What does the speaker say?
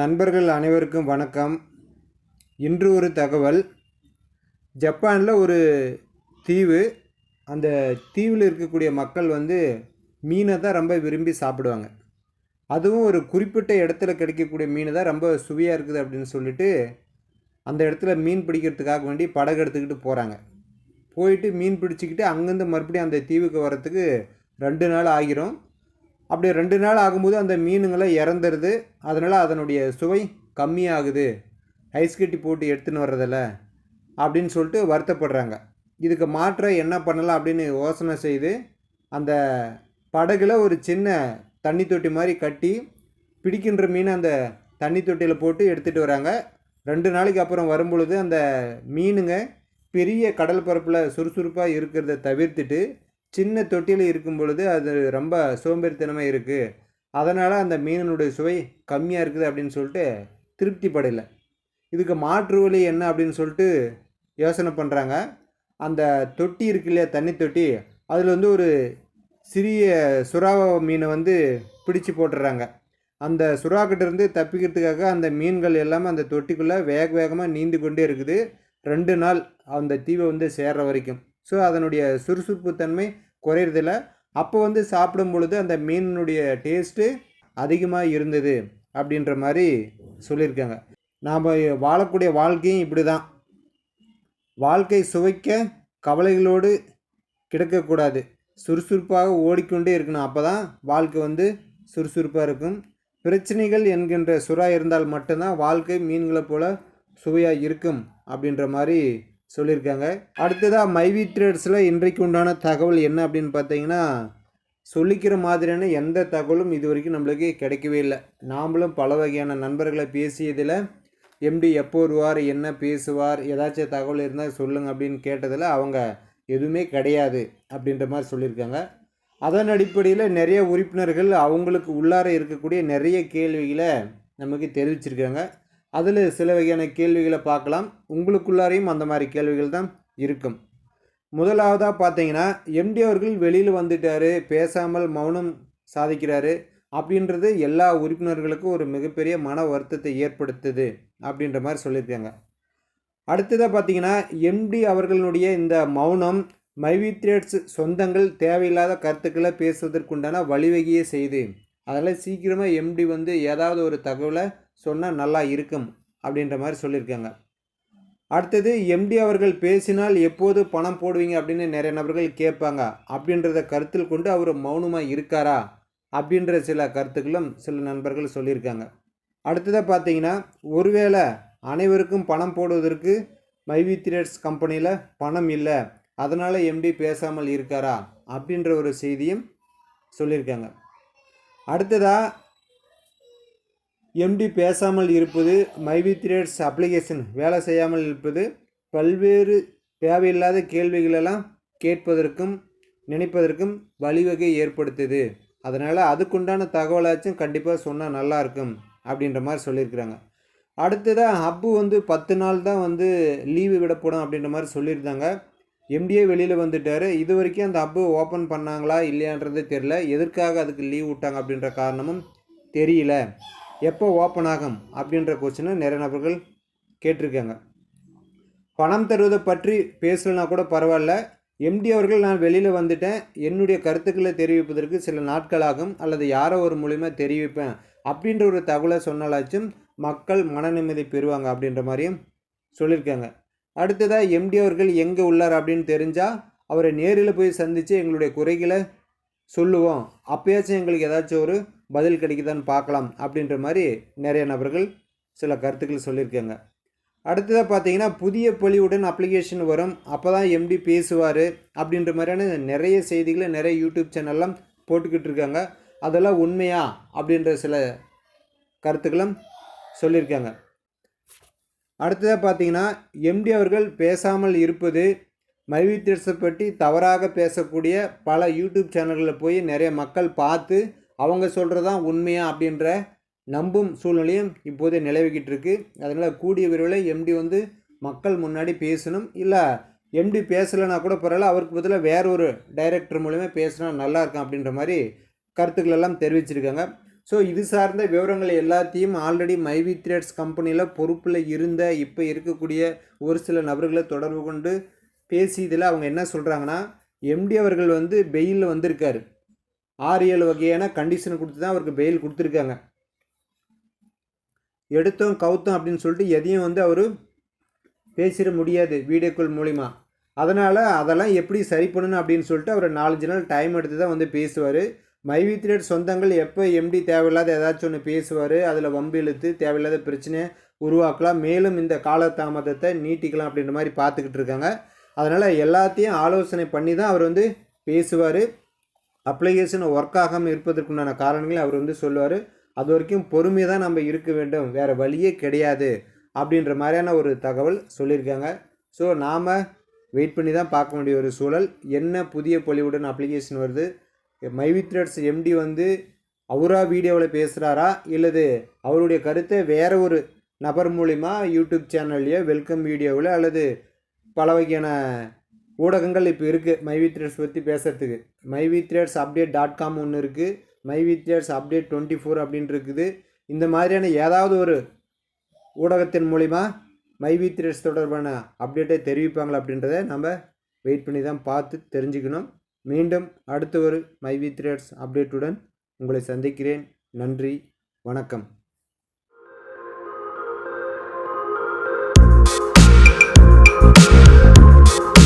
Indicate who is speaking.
Speaker 1: நண்பர்கள் அனைவருக்கும் வணக்கம். இன்று ஒரு தகவல். ஜப்பானில் ஒரு தீவு அந்த தீவில் இருக்கக்கூடிய மக்கள் வந்து மீனை தான் ரொம்ப விரும்பி சாப்பிடுவாங்க. அதுவும் ஒரு குறிப்பிட்ட இடத்துல கிடைக்கக்கூடிய மீன் தான் ரொம்ப சுவையாக இருக்குது அப்படின்னு சொல்லிட்டு அந்த இடத்துல மீன் பிடிக்கிறதுக்காக வேண்டி படகு எடுத்துக்கிட்டு போகிறாங்க போயிட்டு மீன் பிடிச்சிக்கிட்டு அங்கேருந்து மறுபடியும் அந்த தீவுக்கு வரத்துக்கு ரெண்டு நாள் ஆகிரும். அப்படி ரெண்டு நாள் ஆகும்போது அந்த மீனுங்களை இறந்துடுது அதனால் அதனுடைய சுவை கம்மியாகுது. ஐஸ் கட்டி போட்டு எடுத்துன்னு வர்றதில்ல அப்படின்னு சொல்லிட்டு வருத்தப்படுறாங்க. இதுக்கு மாற்ற என்ன பண்ணலாம் அப்படின்னு யோசனை செய்து அந்த படகுல ஒரு சின்ன தண்ணி தொட்டி மாதிரி கட்டி பிடிக்கின்ற மீன் அந்த தண்ணி தொட்டியில் போட்டு எடுத்துகிட்டு வராங்க. ரெண்டு நாளைக்கு அப்புறம் வரும்பொழுது அந்த மீனுங்க பெரிய கடல் பரப்பில் சுறுசுறுப்பாக இருக்கிறத தவிர்த்துட்டு சின்ன தொட்டியில் இருக்கும் பொழுது அது ரொம்ப சோம்பேறித்தனமாக இருக்குது அதனால் அந்த மீனினுடைய சுவை கம்மியாக இருக்குது அப்படின்னு சொல்லிட்டு திருப்தி இதுக்கு மாற்று வழி என்ன அப்படின்னு சொல்லிட்டு யோசனை பண்ணுறாங்க அந்த தொட்டி இருக்கு இல்லையா தண்ணி தொட்டி அதில் வந்து ஒரு சிறிய சுறா மீனை வந்து பிடிச்சு போட்டுடுறாங்க அந்த சுறாக்கிட்டேருந்து தப்பிக்கிறதுக்காக அந்த மீன்கள் எல்லாமே அந்த தொட்டிக்குள்ளே வேக வேகமாக நீந்து கொண்டே இருக்குது. ரெண்டு நாள் அந்த தீவை வந்து சேர்ற வரைக்கும். ஸோ அதனுடைய சுறுசுறுப்புத்தன்மை குறையிறதில்ல. அப்போ வந்து சாப்பிடும் பொழுது அந்த மீனினுடைய டேஸ்ட்டு அதிகமாக இருந்தது அப்படின்ற மாதிரி சொல்லியிருக்காங்க. நாம் வாழக்கூடிய வாழ்க்கையும் இப்படி தான் வாழ்க்கை சுவைக்க கவலைகளோடு கிடக்கக்கூடாது. சுறுசுறுப்பாக ஓடிக்கொண்டே இருக்கணும். அப்போ தான் வாழ்க்கை வந்து சுறுசுறுப்பாக இருக்கும். பிரச்சனைகள் என்கின்ற சுறா இருந்தால் மட்டும்தான் வாழ்க்கை மீன்களை போல சுவையாக இருக்கும் அப்படின்ற மாதிரி சொல்லியிருக்காங்க. அடுத்ததாக மைவி ட்ரேட்ஸில் இன்றைக்கு உண்டான தகவல் என்ன அப்படின்னு பார்த்தீங்கன்னா சொல்லிக்கிற மாதிரியான எந்த தகவலும் இது வரைக்கும் நம்மளுக்கு கிடைக்கவே இல்லை. நாமளும் பல வகையான நண்பர்களை பேசியதில் எம்டி எப்போ வருவார் என்ன பேசுவார் ஏதாச்சும் தகவல் இருந்தால் சொல்லுங்கள் அப்படின்னு கேட்டதில் அவங்க எதுவுமே கிடையாது அப்படின்ற மாதிரி சொல்லியிருக்காங்க. அதன் அடிப்படையில் நிறைய உறுப்பினர்கள் அவங்களுக்கு உள்ளார இருக்கக்கூடிய நிறைய கேள்விகளை நமக்கு தெரிவிச்சிருக்காங்க. அதில் சில வகையான கேள்விகளை பார்க்கலாம். உங்களுக்குள்ளாரையும் அந்த மாதிரி கேள்விகள் தான் இருக்கும். முதலாவதாக பார்த்தீங்கன்னா எம்டி அவர்கள் வெளியில் வந்துட்டார் பேசாமல் மௌனம் சாதிக்கிறாரு அப்படின்றது எல்லா உறுப்பினர்களுக்கும் ஒரு மிகப்பெரிய மன வருத்தத்தை ஏற்படுத்துது அப்படின்ற மாதிரி சொல்லியிருக்காங்க. அடுத்ததாக பார்த்தீங்கன்னா எம்டி அவர்களுடைய இந்த மௌனம் மைவித்ரேட்ஸ் சொந்தங்கள் தேவையில்லாத கருத்துக்களை பேசுவதற்குண்டான வழிவகையே செய்து அதெல்லாம் சீக்கிரமாக எம்டி வந்து ஏதாவது ஒரு தகவலை சொன்னால் நல்லா இருக்கும் அப்படின்ற மாதிரி சொல்லியிருக்காங்க. அடுத்தது எம்டி அவர்கள் பேசினால் எப்போது பணம் போடுவீங்க அப்படின்னு நிறைய நபர்கள் கேட்பாங்க. அப்படின்றத கருத்தில் கொண்டு அவர் மௌனமாக இருக்காரா? அப்படின்ற சில கருத்துக்களும் சில நண்பர்கள் சொல்லியிருக்காங்க. அடுத்ததாக பார்த்தீங்கன்னா ஒருவேளை அனைவருக்கும் பணம் போடுவதற்கு மைவி த்ரேட்ஸ் கம்பெனியில் பணம் இல்லை. அதனால் எம்டி பேசாமல் இருக்காரா? அப்படின்ற ஒரு செய்தியும் சொல்லியிருக்காங்க. அடுத்ததாக எம்டி பேசாமல் இருப்பது மைவி த்ரேட்ஸ் அப்ளிகேஷன் வேலை செய்யாமல் இருப்பது பல்வேறு தேவையில்லாத கேள்விகளெல்லாம் கேட்பதற்கும் நினைப்பதற்கும் வழிவகை ஏற்படுத்துது. அதனால் அதுக்குண்டான தகவலாச்சும் கண்டிப்பாக சொன்னால் நல்லாயிருக்கும் அப்படின்ற மாதிரி சொல்லியிருக்கிறாங்க. அடுத்ததாக ஹப்பு வந்து பத்து நாள் தான் வந்து லீவு விடப்படும் அப்படின்ற மாதிரி சொல்லியிருந்தாங்க. எம்டிஏ வெளியில் வந்துட்டார். இது வரைக்கும் அந்த ஹப்பு ஓப்பன் பண்ணாங்களா இல்லையான்றது தெரில எதற்காக அதுக்கு லீவ் விட்டாங்க அப்படின்ற காரணமும் தெரியல. எப்போ ஓப்பன் ஆகும் அப்படின்ற கொஸ்டினை நிறைய நபர்கள் கேட்டிருக்காங்க. பணம் தருவதை பற்றி பேசலைனா கூட பரவாயில்ல. எம்டி அவர்கள் நான் வெளியில் வந்துட்டேன். என்னுடைய கருத்துக்களை தெரிவிப்பதற்கு சில நாட்களாகும். அல்லது யாரோ ஒரு மூலிமா தெரிவிப்பேன். அப்படின்ற ஒரு தகவலை சொன்னாலாச்சும் மக்கள் மன நிம்மதி பெறுவாங்க அப்படின்ற மாதிரியும் சொல்லியிருக்காங்க. அடுத்ததாக எம்டி அவர்கள் எங்கே உள்ளார் அப்படின்னு தெரிஞ்சால் அவரை நேரில் போய் சந்தித்து எங்களுடைய குறைகளை சொல்லுவோம். அப்போயாச்சும் எங்களுக்கு ஏதாச்சும் ஒரு பதில் கிடைக்குதான்னு பார்க்கலாம் அப்படின்ற மாதிரி நிறைய நபர்கள் சில கருத்துக்கள் சொல்லியிருக்காங்க. அடுத்ததாக பார்த்தீங்கன்னா புதிய பொலிவுடன் அப்ளிகேஷன் வரும். அப்போ தான் எம்டி பேசுவார் அப்படின்ற மாதிரியான நிறைய செய்திகளை நிறைய யூடியூப் சேனல்லாம் போட்டுக்கிட்டு இருக்காங்க. அதெல்லாம் உண்மையா அப்படின்ற சில கருத்துக்களும் சொல்லியிருக்காங்க. அடுத்ததாக பார்த்தீங்கன்னா எம்டி அவர்கள் பேசாமல் இருப்பது மைவித்திரஸை பற்றி தவறாக பேசக்கூடிய பல யூடியூப் சேனல்களில் போய் நிறைய மக்கள் பார்த்து அவங்க சொல்கிறதான் உண்மையா அப்படின்ற நம்பும் சூழ்நிலையும் இப்போதே நிலவிக்கிட்டு இருக்குது அதனால் கூடிய விரைவில் எம்டி வந்து மக்கள் முன்னாடி பேசணும். இல்லை எம்டி பேசலைன்னா கூட பரவாயில்ல அவருக்கு பதிலாக வேற ஒரு டைரக்டர் மூலிமா பேசினா நல்லா இருக்கும் அப்படின்ற மாதிரி கருத்துக்கள் எல்லாம் தெரிவிச்சிருக்காங்க. ஸோ இது சார்ந்த விவரங்கள் எல்லாத்தையும் ஆல்ரெடி மைவி த்ரேட்ஸ் கம்பெனியில் பொறுப்பில் இருந்த இப்போ இருக்கக்கூடிய ஒரு சில நபர்களை தொடர்பு கொண்டு பேசி இதில் அவங்க என்ன சொல்கிறாங்கன்னா எம்டி அவர்கள் வந்து பெயிலில் வந்திருக்காரு. ஆறு ஏழு வகையான கண்டிஷன் கொடுத்து தான் அவருக்கு பெயில் கொடுத்துருக்காங்க. எடுத்தோம் கவுத்தோம் அப்படின்னு சொல்லிட்டு எதையும் வந்து அவர் பேசிட முடியாது வீடியோ கால் மூலிமா அதனால் அதெல்லாம் எப்படி சரி பண்ணணும் அப்படின்னு சொல்லிட்டு அவர் நாலஞ்சு நாள் டைம் எடுத்து தான் வந்து பேசுவார். மைவி த்ரேட் சொந்தங்கள் எப்போ எம்டி தேவையில்லாத ஏதாச்சும் ஒன்று பேசுவார் அதில் வம்பு இழுத்து தேவையில்லாத பிரச்சனையை உருவாக்கலாம் மேலும் இந்த காலதாமதத்தை நீட்டிக்கலாம் அப்படின்ற மாதிரி பார்த்துக்கிட்டு இருக்காங்க. அதனால் எல்லாத்தையும் ஆலோசனை பண்ணி தான் அவர் வந்து பேசுவார். அப்ளிகேஷன் ஒர்க் ஆகாமல் இருப்பதற்குண்டான காரணங்களை அவர் வந்து சொல்லுவார். அது வரைக்கும் பொறுமையாக தான் நம்ம இருக்க வேண்டும். வேறு வழியே கிடையாது அப்படின்ற மாதிரியான ஒரு தகவல் சொல்லியிருக்காங்க. ஸோ நாம் வெயிட் பண்ணி தான் பார்க்க வேண்டிய ஒரு சூழல். என்ன புதிய பொலிவுடன் அப்ளிகேஷன் வருது? மைவித்ரட்ஸ் எம்டி வந்து அவராக வீடியோவில் பேசுகிறாரா இல்லது அவருடைய கருத்தை வேறு ஒரு நபர் மூலிமா யூடியூப் சேனல்லையோ வெல்கம் வீடியோவில் அல்லது பல வகையான ஊடகங்கள் இப்போ இருக்குது மைவி த்ரேட்ஸ் பற்றி பேசுகிறதுக்கு மைவி த்ரேட்ஸ் அப்டேட் டாட் காம் ஒன்று இருக்குது மைவி த்ரேட்ஸ் அப்டேட் டுவெண்ட்டி ஃபோர் அப்படின்னு இருக்குது. இந்த மாதிரியான ஏதாவது ஒரு ஊடகத்தின் மூலிமா மைவி த்ரேட்ஸ் தொடர்பான அப்டேட்டை தெரிவிப்பாங்களா அப்படின்றத நம்ம வெயிட் பண்ணி தான் பார்த்து தெரிஞ்சுக்கணும். மீண்டும் அடுத்த ஒரு மைவி த்ரேட்ஸ் அப்டேட்டுடன் உங்களை சந்திக்கிறேன். நன்றி. வணக்கம். Thank you.